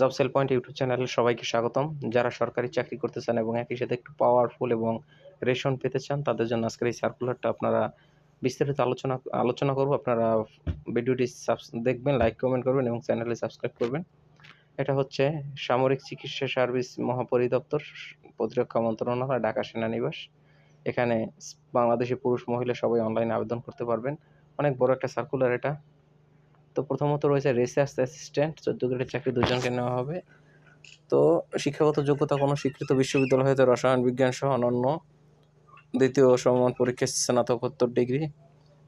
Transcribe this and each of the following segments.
Job sell point YouTube চ্যানেলে সবাইকে স্বাগতম। যারা সরকারি চাকরি করতে চান এবং একই সাথে একটু পাওয়ারফুল এবং রেশন পেতে চান, তাদের জন্য আজকের এই সার্কুলারটা আপনারা বিস্তারিত আলোচনা আলোচনা করব। আপনারা ভিডিওটি দেখবেন লাইক কমেন্ট করবেন এবং চ্যানেলে সাবস্ক্রাইব করবেন। এটা হচ্ছে সামরিক চিকিৎসা সার্ভিস মহাপরিদপ্তর, প্রতিরক্ষা মন্ত্রণালয়, ঢাকা সেনানিবাস। এখানে বাংলাদেশি পুরুষ, মহিলা সবাই অনলাইনে আবেদন করতে পারবেন। অনেক বড় একটা সার্কুলার এটা। তো প্রথমত রয়েছে রিসার্চ অ্যাসিস্ট্যান্ট চোদ্দ গ্রেডের চাকরি দুজনকে নেওয়া হবে। তো শিক্ষাগত যোগ্যতা কোনো স্বীকৃত বিশ্ববিদ্যালয় হতে রসায়ন, বিজ্ঞান সহ অনন্য। দ্বিতীয় সমমান পরীক্ষা স্নাতকোত্তর ডিগ্রি।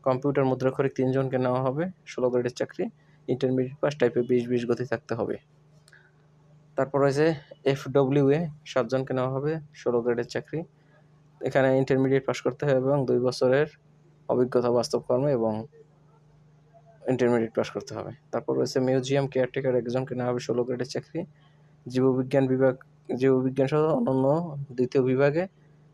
কম্পিউটার মুদ্রাক্ষরিক তিনজনকে নেওয়া হবে, ষোলো গ্রেডের চাকরি। ইন্টারমিডিয়েট পাস, টাইপে বিশ বিশ গতি থাকতে হবে। তারপর রয়েছে এফ ডব্লিউ এ, সাতজনকে নেওয়া হবে, ষোলো গ্রেডের চাকরি। এখানে ইন্টারমিডিয়েট পাস করতে হবে এবং দুই বছরের অভিজ্ঞতা বাস্তব কর্মে এবং ইন্টারমিডিয়েট পাস করতে হবে। তারপর রয়েছে মিউজিয়াম কেয়ারটেকার একজনকে নেওয়া হবে ষোলো গ্রেডের চাকরি। জীববিজ্ঞান বিভাগ, জীববিজ্ঞান সহ অন্যান্য দ্বিতীয় বিভাগে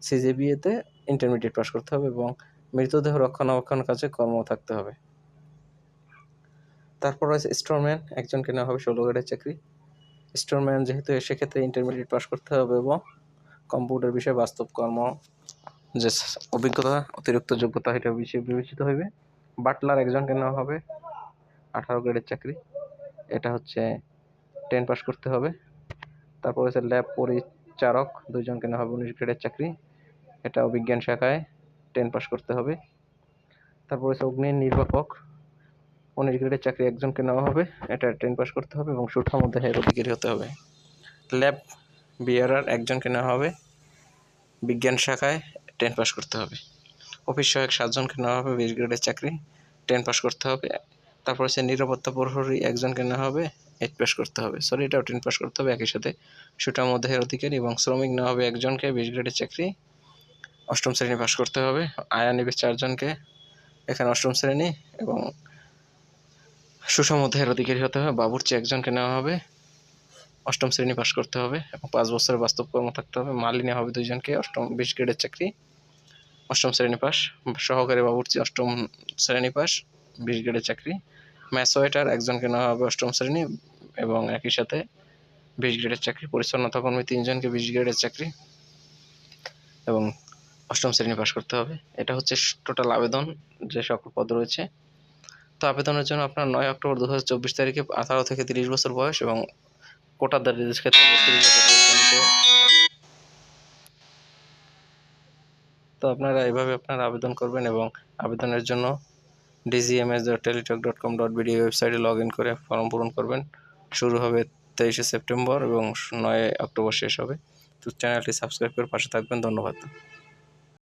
সিজেবিএতে ইন্টারমিডিয়েট পাস করতে হবে এবং মৃতদেহ রক্ষণাবেক্ষণ কাজে কর্ম থাকতে হবে। তারপর রয়েছে স্টোরম্যান একজনকে নেওয়া হবে ষোলো গ্রেডের চাকরি। স্টোরম্যান যেহেতু সেক্ষেত্রে ইন্টারমিডিয়েট পাস করতে হবে এবং কম্পিউটার বিষয়ে বাস্তব কর্ম যে অভিজ্ঞতা, অতিরিক্ত যোগ্যতা এটা বিষয়ে বিবেচিত হইবে। বাটলার একজনকে নেওয়া হবে আঠারো গ্রেডের চাকরি। এটা হচ্ছে টেন পাস করতে হবে। তারপর হচ্ছে ল্যাব পরিচারক দুইজনকে নেওয়া হবে উনিশ গ্রেডের চাকরি। এটা বিজ্ঞান শাখায় টেন পাস করতে হবে। তারপর হচ্ছে অগ্নি নির্বাপক উনিশ গ্রেডের চাকরি একজনকে নেওয়া হবে। এটা টেন পাস করতে হবে এবং সুঠাম দেহের অধিকারী হতে হবে। ল্যাব বিয়ারার একজনকে নেওয়া হবে। বিজ্ঞান শাখায় টেন পাস করতে হবে। অফিস সহায়ক সাতজনকে নেওয়া হবে। বিশ গ্রেডের চাকরি টেন পাস করতে হবে। তারপর হচ্ছে নিরাপত্তা প্রহরী একজনকে নেওয়া হবে এইট পাস করতে হবে। সরি এটাও টেন পাস করতে হবে একই সাথে। সুঠাম দেহের অধিকারী এবং শ্রমিক নেওয়া হবে একজনকে। বিশ গ্রেডের চাকরি অষ্টম শ্রেণি পাস করতে হবে। আয়া নেবে চারজনকে এখানে অষ্টম শ্রেণি এবং সুষম দেহের অধিকারী হতে হবে। বাবুর্চি একজনকে নেওয়া হবে। অষ্টম শ্রেণি পাস করতে হবে এবং পাঁচ বছরের বাস্তব কর্ম থাকতে হবে। মালি নেওয়া হবে দুইজনকে। অষ্টম বিশ গ্রেডের চাকরি অষ্টম শ্রেণি পাস। সহকারী বাবুর্চি অষ্টম শ্রেণি পাস। বিশ গ্রেডের চাকরি। ম্যাসোয়েটার একজনকে নেওয়া হবে অষ্টম শ্রেণি এবং একই সাথে বিশ গ্রেডের চাকরি পরিচ্ছন্নতা কর্মী তিনজনকে বিশ চাকরি এবং অষ্টম শ্রেণি পাশ করতে হবে। এটা হচ্ছে টোটাল আবেদন, যে সকল পদ রয়েছে। তো আবেদনের জন্য আপনার নয় অক্টোবর দু হাজার চব্বিশ তারিখে আঠারো থেকে তিরিশ বছর বয়স এবং কোটাদারদের ক্ষেত্রে বত্রিশ বছর তো আপনারা এভাবে আপনারা আবেদন করবেন এবং আবেদনের জন্য DGMS Teletalk dot com dot ওয়েবসাইটে লগ ইন করে ফর্ম পূরণ করবেন। শুরু হবে তেইশে সেপ্টেম্বর এবং নয় অক্টোবর শেষ হবে। তো চ্যানেলটি সাবস্ক্রাইব করে পাশে থাকবেন। ধন্যবাদ।